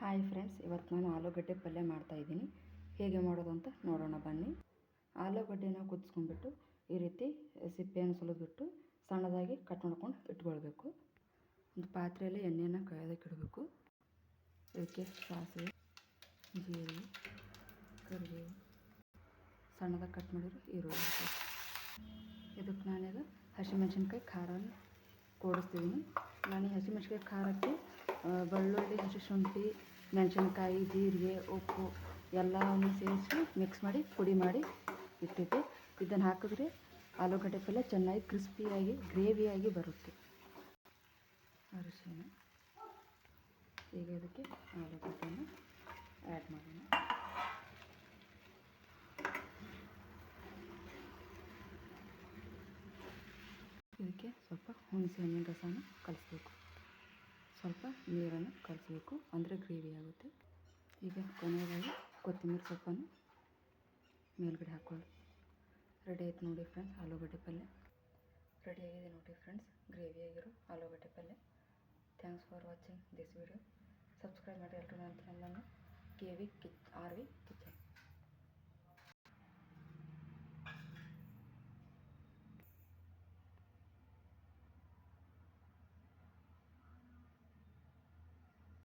Hi friends ಇವತ್ತು ನಾನು ಆಲೂಗಡ್ಡೆ ಪಲ್ಯ ಮಾಡ್ತಾಯಿದ್ದೀನಿ ಹೇಗೆ ಮಾಡೋದು ಅಂತ ನೋಡೋಣ, ಬನ್ನಿ. ಆಲೂಗಡ್ಡೆನ ಕುದಿಸ್ಕೊಂಡ್ಬಿಟ್ಟು ಈ ರೀತಿ ಸಿಪ್ಪೆಯನ್ನು ಸುಲಿದ್ಬಿಟ್ಟು ಸಣ್ಣದಾಗಿ ಕಟ್ ಮಾಡ್ಕೊಂಡು ಇಟ್ಕೊಳ್ಬೇಕು. ಒಂದು ಪಾತ್ರೆಯಲ್ಲಿ ಎಣ್ಣೆನ ಕಾಯೋದಕ್ಕೆ ಇಡಬೇಕು. ಇದಕ್ಕೆ ಸಾಸಿವೆ, ಜೀರಿಗೆ, ಕರಿಬೇವು. ಸಣ್ಣದಾಗಿ ಕಟ್ ಮಾಡಿರೋ ಈರುಳ್ಳಿ. ಇದಕ್ಕೆ ನಾನೀಗ ಹಸಿಮೆಣ್ಸಿನ್ಕಾಯಿ ಖಾರನ ಕೂಡಿಸ್ತಿದ್ದೀನಿ. ನಾನು ಈ ಹಸಿಮೆಣ್ಸಿನ್ಕಾಯಿ ಖಾರಕ್ಕೆ ಬೆಳ್ಳುಳ್ಳಿ, ಹಸಿ ಶುಂಠಿ, ಮೆಣಸಿನ್ಕಾಯಿ, ಜೀರಿಗೆ, ಉಪ್ಪು ಎಲ್ಲವನ್ನು ಸೇರಿಸಿ ಮಿಕ್ಸ್ ಮಾಡಿ ಪುಡಿ ಮಾಡಿ ಇಟ್ಟಿದ್ದೆ. ಇದನ್ನು ಹಾಕಿದ್ರೆ ಆಲೂಗಡ್ಡೆ ಪಲ್ಯ ಚೆನ್ನಾಗಿ ಕ್ರಿಸ್ಪಿಯಾಗಿ, ಗ್ರೇವಿಯಾಗಿ ಬರುತ್ತೆ. ಅರಿಶಿನ. ಈಗ ಅದಕ್ಕೆ ಆಲೂಗಡ್ಡೆಯನ್ನು ಆ್ಯಡ್ ಮಾಡೋಣ. ಇದಕ್ಕೆ ಸ್ವಲ್ಪ ಹುಣಸೆ ಹಣ್ಣಿನ ರಸನ ಕಲಿಸ್ಬೇಕು. ಸ್ವಲ್ಪ ನೀರನ್ನು ಕಲಸಬೇಕು. ಅಂದರೆ ಗ್ರೇವಿ ಆಗುತ್ತೆ. ಈಗ ಕೊನೆಯದಾಗಿ ಕೊತ್ತಂಬರಿ ಸೊಪ್ಪನ್ನು ಮೇಲ್ಗಡೆ ಹಾಕ್ಕೊಳ್ಳಿ ರೆಡಿ ಆಯ್ತು ನೋಡಿ ಫ್ರೆಂಡ್ಸ್ ಆಲೂಗಡ್ಡೆ ಪಲ್ಯ. ರೆಡಿಯಾಗಿದೆ ನೋಡಿ ಫ್ರೆಂಡ್ಸ್ ಗ್ರೇವಿಯಾಗಿರೋ ಆಲೂಗಡ್ಡೆ ಪಲ್ಯ. Thanks for watching this video subscribe ಮಾಡಿ ಎಲ್ಲರೂ ನನ್ನ ಚಾನಲನ್ನು K V kitch R V kitch